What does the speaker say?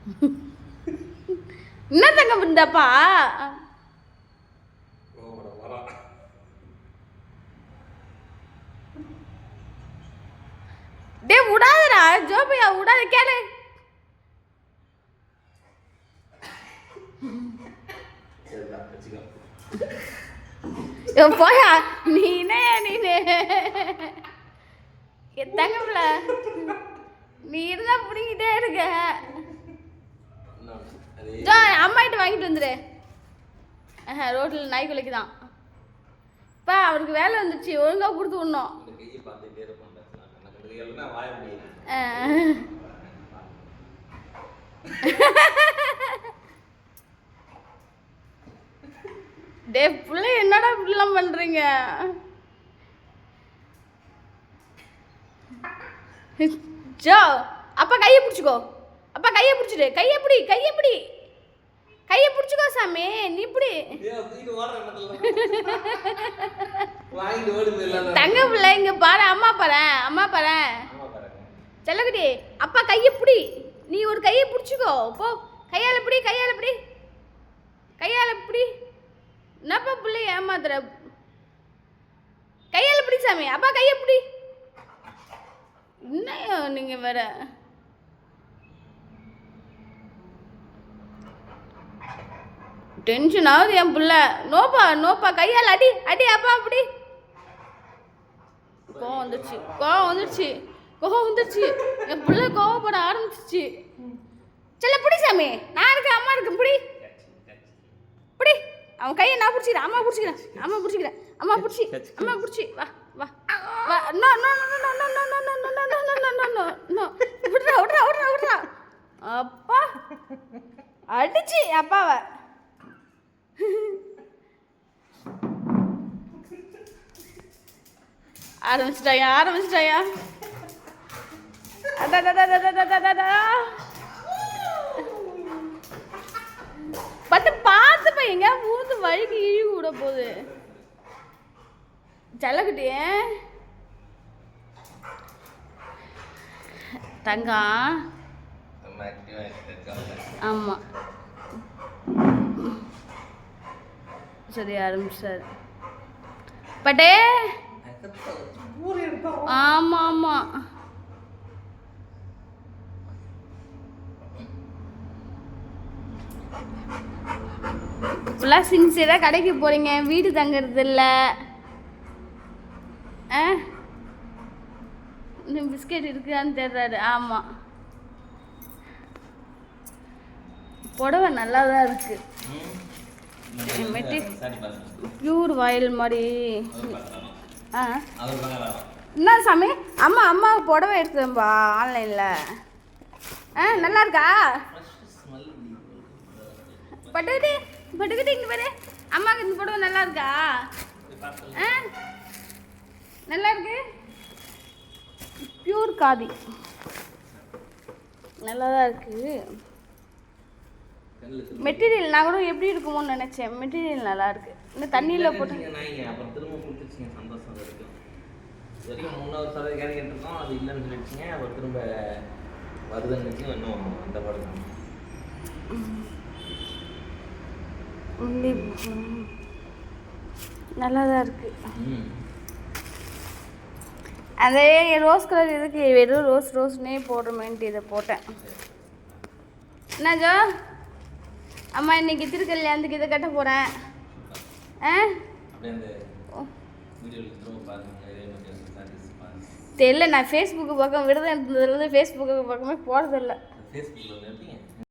என்ன தங்க பண்ணப்பா டே விடாதடா. ஜோபியா விடாத கேளு. போயா? நீனே? நீனே எத்தாங்க நீ இருந்தா பிடிங்கிட்டே இருக்க. அம்மா கிட்ட வாங்கிட்டு வந்துடு ரோட்டில் நாய் குலைக்கு தான். அப்பா அவருக்கு வேலை வந்துடுச்சு ஒழுங்காக கொடுத்து விடணும். டே பிள்ளை என்னடா இப்படிலாம் பண்ணுறீங்க ஜோ அப்பா கையை பிடிச்சிக்கோ. அப்பா கையை பிடிச்சிடு. கையை பிடி கையை பிடி. கையை பிடிச்சிக்கோ சாமி நீ பிடி. ஏய், தூக்கிட்டு ஓடுற இடத்துல. வாங்கிட்டு ஓடி போயிடலாம் தங்க பிள்ளை இங்க பாரு அம்மா பாரு அம்மா பாரு. செல்லக்குடி அப்பா கையை பிடி. நீ ஒரு கையை பிடிச்சிக்கோ. போ கையால் பிடி கையால் பிடி. கையால் பிடி. என்னப்பா பிள்ளை ஏமாத்துற? கையால் பிடி சாமி அப்பா கையை பிடி. என்னையோ நீங்க வேற. டென்ஷன் ஆகுது என் பிள்ளை நோப்பா நோப்பா கையால் அடி அடி அப்பா அப்படி கோவம் வந்துருச்சு கோவம் வந்துருச்சு கோவம் வந்துருச்சு என் பிள்ளை கோவப்பட ஆரம்பிச்சிச்சு சில பிடி சாமி நான் இருக்கேன் அம்மா இருக்கேன் பிடி பிடி அவன் கையை நான் பிடிச்சிக்கிறேன் அம்மா பிடிச்சிக்கிறேன் அம்மா பிடிச்சிக்கிறேன் அம்மா பிடிச்சி அம்மா பிடிச்சி வா வா வா no no no no no no no no no no no no no no விட்றா விட்றா விட்றா விட்றா அப்பா அடிச்சு அப்பாவை ஆரம்பிச்சிட்டாயா ஆரம்பிச்சிட்டாயா? பட்டு பார்த்து பையங்க மூத்து வழுக்கு இழி கூட போகுது ஜல்லக்குட்டியே தங்கா ஆமாம் சரி ஆரம்பிச்சார் பட்டே ஆமாம் ஆமாம். ஃபுல்லாக சின்சியராக கடைக்கு போகிறீங்க வீடு தங்குறது இல்லை ஆ? இன்னும் பிஸ்கெட் இருக்குதான்னு தேடுறாரு. ஆமாம் புடவை நல்லா தான் இருக்குது மெட்டி- சாரி பாருங்க பியூர் வயல் மாதிரி. ஆ? என்ன சாமி? அம்மா அம்மாவுக்கு புடவை எடுத்துரும்பா ஆன்லைனில். ஆ நல்லா இருக்கா? பட்டுக்கிட்டு பட்டுக்கிட்டு இங்கே பாரு. அம்மாவுக்கு இந்த புடவை நல்லா இருக்கா? ஆ நல்லா இருக்கு? பியூர் காதி. நல்லா தான் இருக்குது மெட்டீரியல் நான் கூட எப்படி இருக்குமோன்னு நினச்சேன். மெட்டீரியல் நல்லா இருக்கு. இந்த தண்ணியில் போட்டு இது வரைக்கும் மூணாவது சதவீதம் கேள்வி கேட்டிருக்கோம். அது இல்லைன்னு சொல்லிடுச்சுங்க அப்புறம் திரும்ப வருதுன்னு இன்னும் அந்த படம் தான். நல்லா தான் இருக்குது ம். அதே ரோஸ் கலர் இதுக்கு வெறும் ரோஸ் ரோஸ்னே போடுறமேன்ட்டு இதை போட்டேன். என்ன ஜோ? அம்மா இன்னைக்கு திருக்கல்யாணத்துக்கு இதை கட்ட போகிறேன் ஆ? தெரியல நான் ஃபேஸ்புக்கு பக்கம் விரதம் இருந்ததுலேருந்து ஃபேஸ்புக்கு பக்கமே போகிறதில்ல